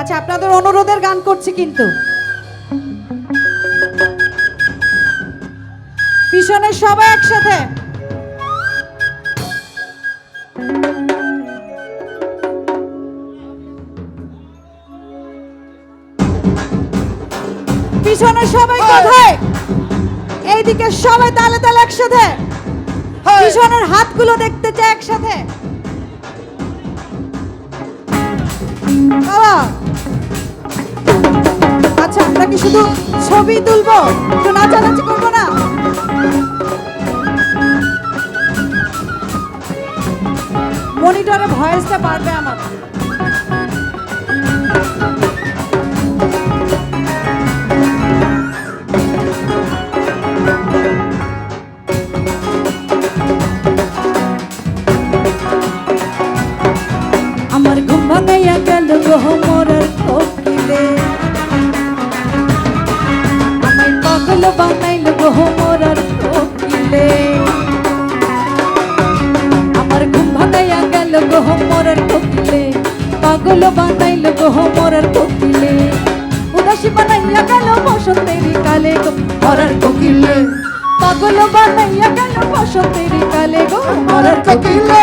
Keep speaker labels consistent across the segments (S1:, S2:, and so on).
S1: আচ্ছা আপনাদের অনুরোধের গান করছি কিন্তু। পিছনে সবাই একসাথে। পিছনে সবাই কোথায়? এইদিকে সবাই তালে তালে একসাথে। পিছনের হাতগুলো দেখতে চাই একসাথে। আচ্ছা আমরা কি শুধু ছবি তুলবো? একটু নাচানাচি করব না? মনিটরে ভয়েসটা পারবে আমার। আমার ঘুম ভাঙাইয়া গো মরার কোকিলে। আমায় পাগল বানাইল গো মরার কোকিলে। আমার ঘুম ভাঙাইয়া গেল গো মরার কোকিলে। পাগল বানাইল গো মরার কোকিলে। উদাসী বানাইয়া গেল বসন্তেরি কালে মরার কোকিলে। পাগল বানাইয়া গেল বসন্তেরি কালে গো মরার কোকিলে।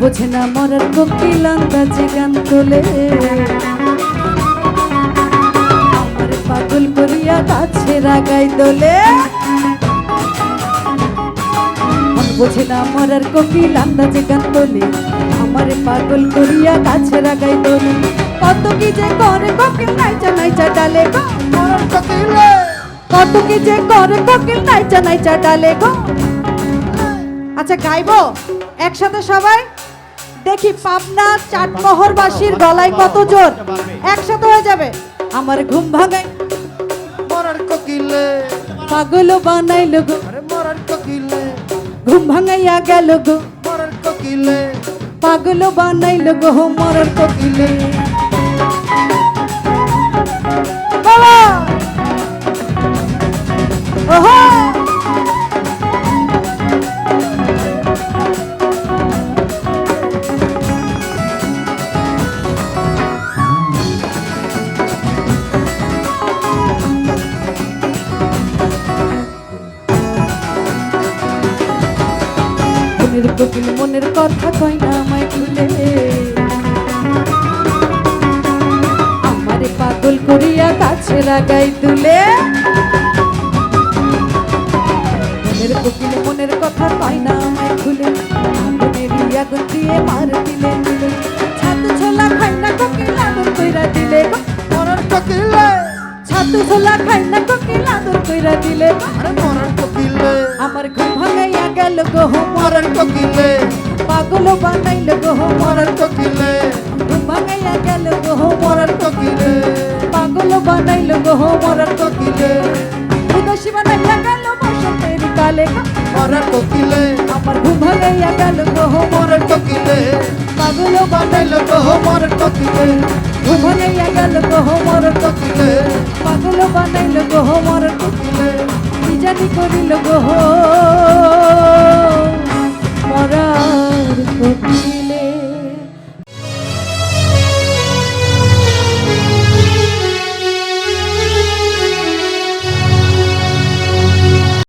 S1: বোঝে না মরার কোকিল আন্দাজে গান তোলে। আমার পাগল করিয়া গাছে রাগাই দোলে। বোঝে না মরার কোকিল আন্দাজে গান তোলে। আমার পাগল করিয়া গাছে রাগাই দোলে। কত কি যে করে কোকিল নাইচা নাইচা ডালে গো।
S2: মরার কোকিলে।
S1: কত কি যে করে কোকিল নাইচা নাইচা ডালে গো। আচ্ছা গাইবো? একসাথে সবাই? দেখি পাবনা চাটমোহরবাসীর গলায় কত জোর। একসাথে হয়ে যাবে। আমার ঘুম ভাঙাই
S2: মরার কোকিলে।
S1: পাগল বানাইল গো।
S2: আরে মরার কোকিলে।
S1: ঘুম ভাঙাইয়া গেল গো।
S2: মরার কোকিলে।
S1: পাগল বানাইল গো। মরার কোকিলে। মনের কোকিল মনের কথা কয় না আমায় তুলে আমারে পাগল করিয়া কাছে লাগাই তুলে। মনের কোকিল মনের কথা কয় না আমায় তুলে ছাতু ছোলা খাই না কোকিল আদর কইরা দিলে।
S2: আরে মরার কোকিলে
S1: আমার ঘুম ভাঙাইয়া গেল গো
S2: মরার কোকিলে
S1: পাগল বানাইল গো
S2: মরার কোকিলে
S1: ঘুম ভাঙাইয়া গেল গো
S2: মরার কোকিলে
S1: পাগল বানাইল গো মরার
S2: কোকিলে
S1: উদাসী বানাইয়া গেল বসন্তের কালে।
S2: মরার কোকিলে
S1: আমার ঘুম ভাঙাইয়া গেল গো
S2: মরার কোকিলে
S1: পাগল
S2: বানাইল গো মরার কোকিলে
S1: ঘুম ভাঙাইয়া গেল গো মরার পাগল বানাইল গো মরার
S2: কোকিলে
S1: কি জানি করিল গো?